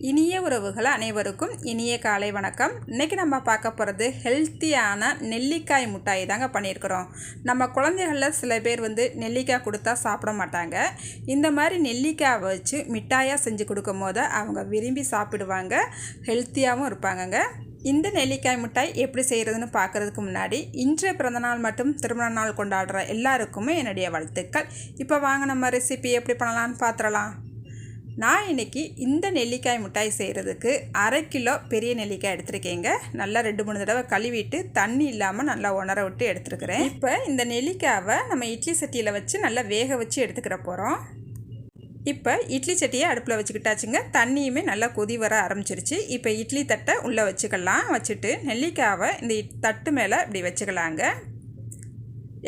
இனிய உறவுகள் அனைவருக்கும் இனிய காலை வணக்கம். இன்றைக்கி நம்ம பார்க்க போகிறது ஹெல்த்தியான நெல்லிக்காய் மிட்டாய் தாங்க பண்ணியிருக்கிறோம். நம்ம குழந்தைகளில் சில பேர் வந்து நெல்லிக்காய் கொடுத்தா சாப்பிட மாட்டாங்க. இந்த மாதிரி நெல்லிக்காய் வச்சு மிட்டாயாக செஞ்சு கொடுக்கும் போது அவங்க விரும்பி சாப்பிடுவாங்க. ஹெல்த்தியாகவும் இருப்பாங்கங்க. இந்த நெல்லிக்காய் மிட்டாய் எப்படி செய்கிறதுன்னு பார்க்குறதுக்கு முன்னாடி இன்றைய பிறந்தநாள் மற்றும் திருமண நாள் கொண்டாடுற எல்லாருக்குமே என்னுடைய வாழ்த்துக்கள். இப்போ வாங்க நம்ம ரெசிபி எப்படி பண்ணலான்னு பார்த்துடலாம் நான் இன்றைக்கி இந்த நெல்லிக்காய் மிட்டாய் செய்கிறதுக்கு அரை கிலோ பெரிய நெல்லிக்காய் எடுத்திருக்கேங்க. நல்லா ரெண்டு மூணு தடவை கழுவிட்டு தண்ணி இல்லாமல் நல்லா உணர விட்டு எடுத்துருக்கிறேன். இப்போ இந்த நெல்லிக்காவை நம்ம இட்லி சட்டியில் வச்சு நல்லா வேக வச்சு எடுத்துக்கிற போகிறோம் இப்போ இட்லி சட்டியை அடுப்பில் வச்சுக்கிட்டாச்சுங்க. தண்ணியுமே நல்லா கொதி வர ஆரம்பிச்சிருச்சு. இப்போ இட்லி தட்டை உள்ளே வச்சுக்கலாம். வச்சுட்டு நெல்லிக்காவை இந்த தட்டு மேலே இப்படி வச்சுக்கலாங்க.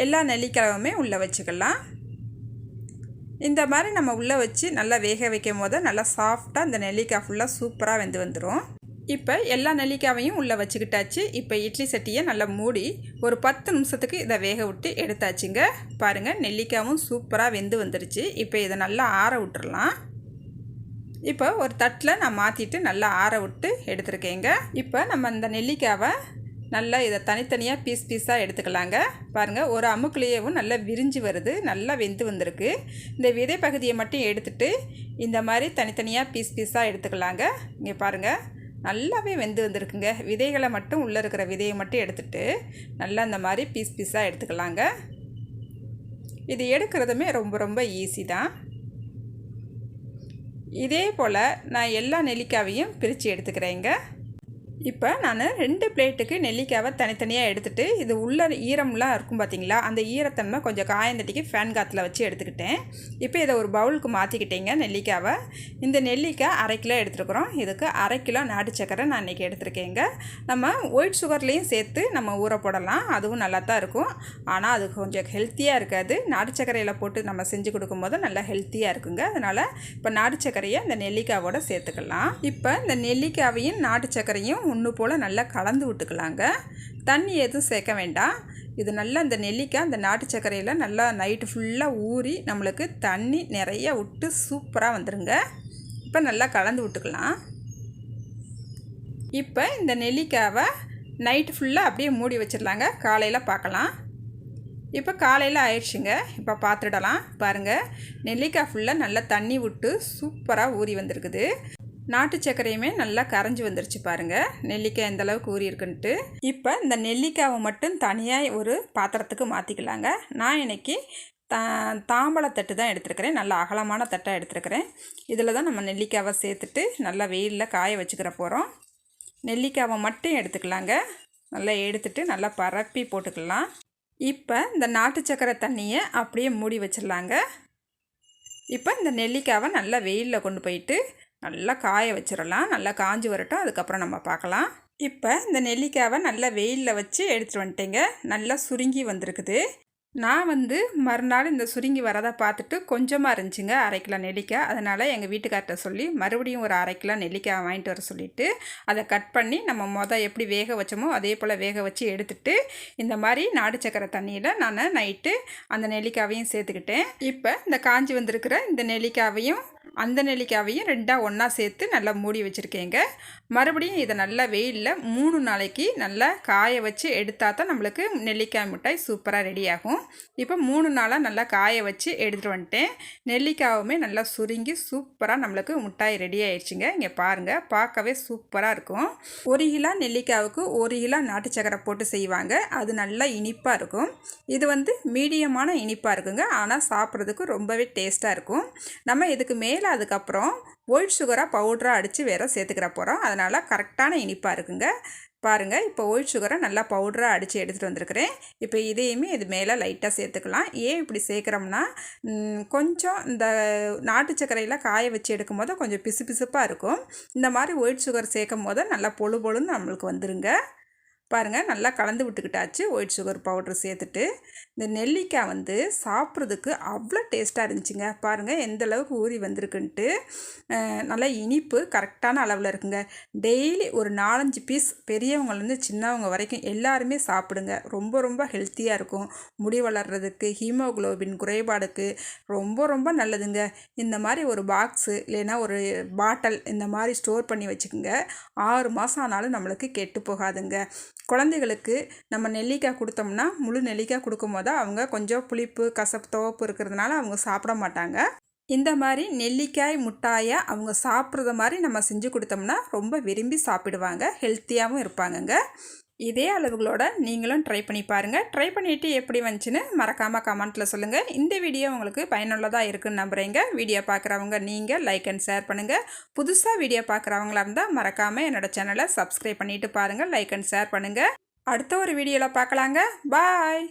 எல்லா நெல்லிக்காயுமே உள்ளே வச்சுக்கலாம். இந்த மாதிரி நம்ம உள்ளே வச்சு நல்லா வேக வைக்கும் போது நல்லா சாஃப்டாக இந்த நெல்லிக்காய் ஃபுல்லாக சூப்பராக வெந்து வந்துடும் இப்போ எல்லா நெல்லிக்காவையும் உள்ளே வச்சுக்கிட்டாச்சு. இப்போ இட்லி சட்டியை நல்லா மூடி ஒரு பத்து நிமிஷத்துக்கு இதை வேக விட்டு எடுத்தாச்சுங்க. பாருங்கள் நெல்லிக்காயும் சூப்பராக வெந்து வந்துருச்சு. இப்போ இதை நல்லா ஆற விட்டுறலாம். இப்போ ஒரு தட்டில் நான் மாற்றிட்டு நல்லா ஆற விட்டு எடுத்துருக்கேங்க. இப்போ நம்ம இந்த நெல்லிக்காவை நல்லா இதை தனித்தனியாக பீஸ் பீஸாக எடுத்துக்கலாங்க. பாருங்கள் ஒரு அமுக்குலேயேவும் நல்லா விரிஞ்சு வருது நல்லா வெந்து வந்திருக்கு. இந்த விதை பகுதியை மட்டும் எடுத்துட்டு இந்த மாதிரி தனித்தனியாக பீஸ் பீஸாக எடுத்துக்கலாங்க. இங்கே பாருங்கள் நல்லாவே வெந்து வந்திருக்குங்க. விதைகளை மட்டும் உள்ளே இருக்கிற விதையை மட்டும் எடுத்துட்டு நல்லா இந்த மாதிரி பீஸ் பீஸாக எடுத்துக்கலாங்க. இது எடுக்கிறதுமே ரொம்ப ரொம்ப ஈஸி தான். இதே போல் நான் எல்லா நெல்லிக்காவையும் பிரித்து எடுத்துக்கிறேங்க. இப்போ நான் ரெண்டு பிளேட்டுக்கு நெல்லிக்காவை தனித்தனியாக எடுத்துகிட்டு இது உள்ள ஈரம்லாம் இருக்கும் பார்த்தீங்களா அந்த ஈரத்தன்மை கொஞ்சம் காயந்தட்டிக்கு ஃபேன் காற்றுல வச்சு எடுத்துக்கிட்டேன். இப்போ இதை ஒரு பவுலுக்கு மாற்றிக்கிட்டேங்க நெல்லிக்காவை. இந்த நெல்லிக்காய் அரை கிலோ எடுத்துருக்குறோம். இதுக்கு அரை கிலோ நாட்டு சக்கரை நான் இன்றைக்கி எடுத்துருக்கேங்க. நம்ம ஒயிட் சுகர்லேயும் சேர்த்து நம்ம ஊற போடலாம். அதுவும் நல்லா தான் இருக்கும். ஆனால் அது கொஞ்சம் ஹெல்த்தியாக இருக்காது. நாட்டு சக்கரையில் போட்டு நம்ம செஞ்சு கொடுக்கும்போது நல்லா ஹெல்த்தியாக இருக்குங்க. அதனால் இப்போ நாட்டு சக்கரையை இந்த நெல்லிக்காவோட சேர்த்துக்கலாம். இப்போ இந்த நெல்லிக்காவையும் நாட்டு சக்கரையும் ஒன்று போல் நல்லா கலந்து விட்டுக்கலாங்க. தண்ணி எதுவும் சேர்க்க வேண்டாம். இது நல்லா இந்த நெல்லிக்காய் இந்த நாட்டு சர்க்கரையில் நல்லா நைட்டு ஃபுல்லாக ஊறி நம்மளுக்கு தண்ணி நிறைய விட்டு சூப்பராக வந்துடுங்க இப்போ நல்லா கலந்து விட்டுக்கலாம். இப்போ இந்த நெல்லிக்காவை நைட்டு ஃபுல்லாக அப்படியே மூடி வச்சிடலாங்க. காலையில் பார்க்கலாம். இப்போ காலையில் ஆயிடுச்சுங்க. இப்போ பார்த்துடலாம். பாருங்கள் நெல்லிக்காய் ஃபுல்லாக நல்லா தண்ணி விட்டு சூப்பராக ஊறி வந்திருக்குது. நாட்டு சர்க்கரையுமே நல்லா கரைஞ்சி வந்துருச்சு பாருங்கள் நெல்லிக்காய் எந்தளவுக்கு ஊறி இருக்குன்ட்டு. இப்போ இந்த நெல்லிக்காவை மட்டும் தனியாக ஒரு பாத்திரத்துக்கு மாற்றிக்கலாங்க நான் இன்னைக்கு தா தாம்பழத்தட்டு தான் எடுத்துருக்கிறேன். நல்லா அகலமான தட்டாக எடுத்துருக்கிறேன். இதில் தான் நம்ம நெல்லிக்காவை சேர்த்துட்டு நல்லா வெயிலில் காய வச்சுக்கிற போகிறோம் நெல்லிக்காவை மட்டும் எடுத்துக்கலாங்க. நல்லா எடுத்துட்டு நல்லா பரப்பி போட்டுக்கலாம். இப்போ இந்த நாட்டு சக்கரை தண்ணியை அப்படியே மூடி வச்சிடலாங்க. இப்போ இந்த நெல்லிக்காவை நல்லா வெயிலில் கொண்டு போயிட்டு நல்லா காய வச்சிடலாம். நல்லா காஞ்சி வரட்டும். அதுக்கப்புறம் நம்ம பார்க்கலாம். இப்போ இந்த நெல்லிக்காவை நல்லா வெயிலில் வச்சு எடுத்துகிட்டு வந்துட்டேங்க. நல்லா சுருங்கி வந்திருக்குது. நான் வந்து மறுநாள் இந்த சுருங்கி வரதை பார்த்துட்டு கொஞ்சமாக இருந்துச்சுங்க அரை கிலோ நெல்லிக்காய். அதனால் எங்கள் வீட்டுக்கார்ட்ட சொல்லி மறுபடியும் ஒரு அரை கிலோ நெல்லிக்காய் வாங்கிட்டு வர சொல்லிவிட்டு அதை கட் பண்ணி நம்ம மொதல் எப்படி வேக வச்சோமோ அதே போல் வேக வச்சு எடுத்துட்டு இந்த மாதிரி நாடு சக்கரை தண்ணியில் நான் நைட்டு அந்த நெல்லிக்காவையும் சேர்த்துக்கிட்டேன். இப்போ இந்த காஞ்சி வந்திருக்கிற இந்த நெல்லிக்காவையும் அந்த நெல்லிக்காவையும் ரெண்டாக ஒன்றா சேர்த்து நல்லா மூடி வச்சுருக்கேங்க. மறுபடியும் இதை நல்லா வெயிலில் மூணு நாளைக்கு நல்லா காய வச்சு எடுத்தால் தான் நம்மளுக்கு நெல்லிக்காய் மிட்டாய் சூப்பராக ரெடி ஆகும். இப்போ மூணு நாளாக நல்லா காய வச்சு எடுத்துகிட்டு வந்துட்டேன். நெல்லிக்காவுமே நல்லா சுருங்கி சூப்பராக நம்மளுக்கு மிட்டாய் ரெடி ஆயிடுச்சுங்க. இங்கே பாருங்கள் பார்க்கவே சூப்பராக இருக்கும். ஒரு கிலோ நெல்லிக்காவுக்கு ஒரு கிலோ நாட்டு சக்கரை போட்டு செய்வாங்க. அது நல்லா இனிப்பாக இருக்கும். இது வந்து மீடியமான இனிப்பாக இருக்குங்க. ஆனால் சாப்பிட்றதுக்கு ரொம்பவே டேஸ்ட்டாக இருக்கும். நம்ம இதுக்கு மேலே இதில் அதுக்கப்புறம் ஒயிட் சுகராக பவுட்ராக அடித்து வேற சேர்த்துக்கிற போகிறோம் அதனால் கரெக்டான இனிப்பாக இருக்குங்க. பாருங்கள் இப்போ ஒயிட் சுகரை நல்லா பவுடராக அடித்து எடுத்துகிட்டு வந்திருக்கிறேன். இப்போ இதையுமே இது மேலே லைட்டாக சேர்த்துக்கலாம். ஏன் இப்படி சேர்க்குறோம்னா கொஞ்சம் இந்த நாட்டு சர்க்கரையில் காய வச்சு எடுக்கும் போது கொஞ்சம் பிசு பிசுப்பாக இருக்கும். இந்த மாதிரி ஒயிட் சுகர் சேர்க்கும் போது நல்லா பொழு பொழுன்னு நம்மளுக்கு வந்துருங்க. பாருங்கள் நல்லா கலந்து விட்டுக்கிட்டாச்சு. ஒயிட் சுகர் பவுட்ரு சேர்த்துட்டு இந்த நெல்லிக்காய் வந்து சாப்பிட்றதுக்கு அவ்வளோ டேஸ்ட்டாக இருந்துச்சுங்க. பாருங்கள் எந்த அளவுக்கு ஊறி வந்திருக்குன்ட்டு. நல்லா இனிப்பு கரெக்டான அளவில் இருக்குங்க. டெய்லி ஒரு நாலஞ்சு பீஸ் பெரியவங்கலேருந்து சின்னவங்க வரைக்கும் எல்லாருமே சாப்பிடுங்க. ரொம்ப ரொம்ப ஹெல்த்தியாக இருக்கும். முடி வளர்கிறதுக்கு ஹீமோகுளோபின் குறைபாடுக்கு ரொம்ப ரொம்ப நல்லதுங்க. இந்த மாதிரி ஒரு பாக்ஸு இல்லைன்னா ஒரு பாட்டில் இந்த மாதிரி ஸ்டோர் பண்ணி வச்சுக்கோங்க. ஆறு மாதம் ஆனாலும் நம்மளுக்கு கெட்டு போகாதுங்க. குழந்தைகளுக்கு நம்ம நெல்லிக்காய் கொடுத்தோம்னா முழு நெல்லிக்காய் கொடுக்கும்போது அவங்க கொஞ்சம் புளிப்பு கசப்பு துவப்பு இருக்கிறதுனால அவங்க சாப்பிட மாட்டாங்க. இந்த மாதிரி நெல்லிக்காய் முட்டாயை அவங்க சாப்பிட்றத மாதிரி நம்ம செஞ்சு கொடுத்தோம்னா ரொம்ப விரும்பி சாப்பிடுவாங்க ஹெல்த்தியாகவும் இருப்பாங்கங்க. இதே அளவுகளோட நீங்களும் ட்ரை பண்ணி பாருங்கள் ட்ரை பண்ணிவிட்டு எப்படி வந்துச்சுன்னு மறக்காமல் கமெண்ட்டில் சொல்லுங்கள் இந்த வீடியோ உங்களுக்கு பயனுள்ளதாக இருக்குன்னு நம்புகிறீங்க வீடியோ பார்க்குறவங்க நீங்கள் லைக் அண்ட் ஷேர் பண்ணுங்கள் புதுசாக வீடியோ பார்க்குறவங்களா இருந்தால் மறக்காமல் என்னோட சேனலை சப்ஸ்கிரைப் பண்ணிவிட்டு பாருங்கள் லைக் அண்ட் ஷேர் பண்ணுங்கள் அடுத்த ஒரு வீடியோவில் பார்க்கலாங்க. பாய்